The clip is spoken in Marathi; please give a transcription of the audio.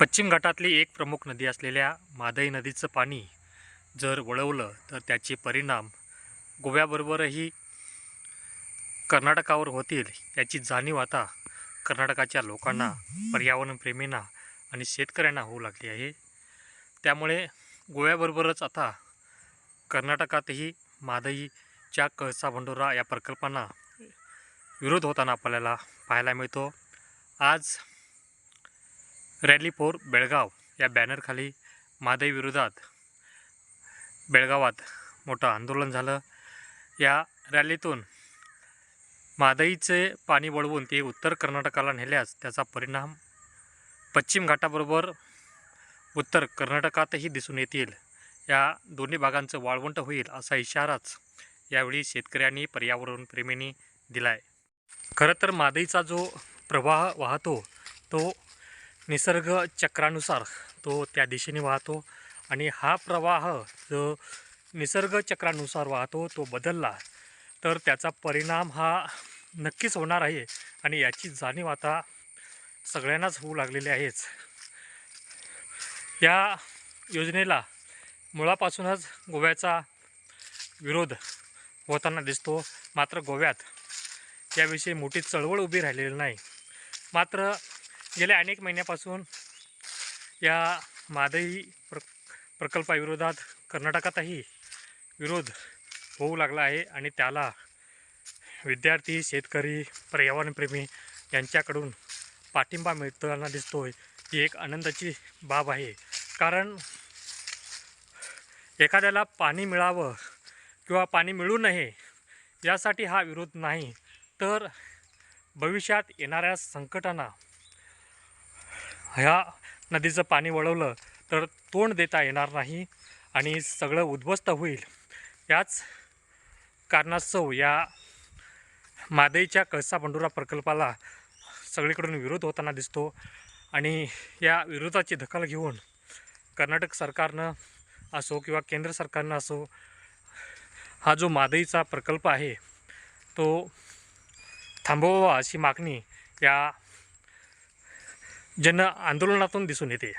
पश्चिम घाटातली एक प्रमुख नदी असलेल्या मादई नदीचं पाणी जर वळवलं तर त्याचे परिणाम गोव्याबरोबरही कर्नाटकावर होतील याची जाणीव आता कर्नाटकाच्या लोकांना पर्यावरणप्रेमींना आणि शेतकऱ्यांना होऊ लागली आहे. त्यामुळे गोव्याबरोबरच आता कर्नाटकातही मादईच्या कळसा भंडोरा या प्रकल्पांना विरोध होताना आपल्याला पाहायला मिळतो. आज रॅली फॉर बेळगाव या बॅनरखाली मादई विरोधात बेळगावात मोठं आंदोलन झालं. या रॅलीतून मादईचे पाणी वळवून ते उत्तर कर्नाटकाला नेल्यास त्याचा परिणाम पश्चिम घाटाबरोबर उत्तर कर्नाटकातही दिसून येतील. या दोन्ही भागांचं वाळवंट होईल असा इशाराच यावेळी शेतकऱ्यांनी पर्यावरणप्रेमींनी दिला आहे खरं तर मादईचा जो प्रवाह वाहतो तो निसर्ग चक्रानुसार तो त्या दिशेने वाहतो आणि हा प्रवाह जो निसर्ग चक्रानुसार वाहतो तो बदलला तर त्याचा परिणाम हा नक्कीच होणार आहे आणि याची जाणीव आता सगळ्यांनाच होऊ लागलेली आहेच. या योजनेला मुळापासूनच गोव्याचा विरोध होताना दिसतो. मात्र गोव्यात याविषयी मोठी चळवळ उभी राहिलेली नाही. मात्र गेल्या अनेक महिन्यापासून या मादई प्र प्रकल्पाविरोधात कर्नाटकातही विरोध होऊ लागला आहे आणि त्याला विद्यार्थी शेतकरी पर्यावरणप्रेमी यांच्याकडून पाठिंबा मिळताना दिसतो आहे ही एक आनंदाची बाब आहे. कारण एखाद्याला पाणी मिळावं किंवा पाणी मिळू नये यासाठी हा विरोध नाही तर भविष्यात येणाऱ्या संकटांना ह्या नदीचं पाणी वळवलं तर तोंड देता येणार नाही आणि सगळं उद्ध्वस्त होईल. याच कारणास्तव या मादईच्या कळसा बंडुरा प्रकल्पाला सगळीकडून विरोध होताना दिसतो आणि या विरोधाची दखल घेऊन कर्नाटक सरकारनं असो किंवा केंद्र सरकारनं असो हा जो मादईचा प्रकल्प आहे तो थांबवावा अशी मागणी या जन आंदोलनातून दिसून येते.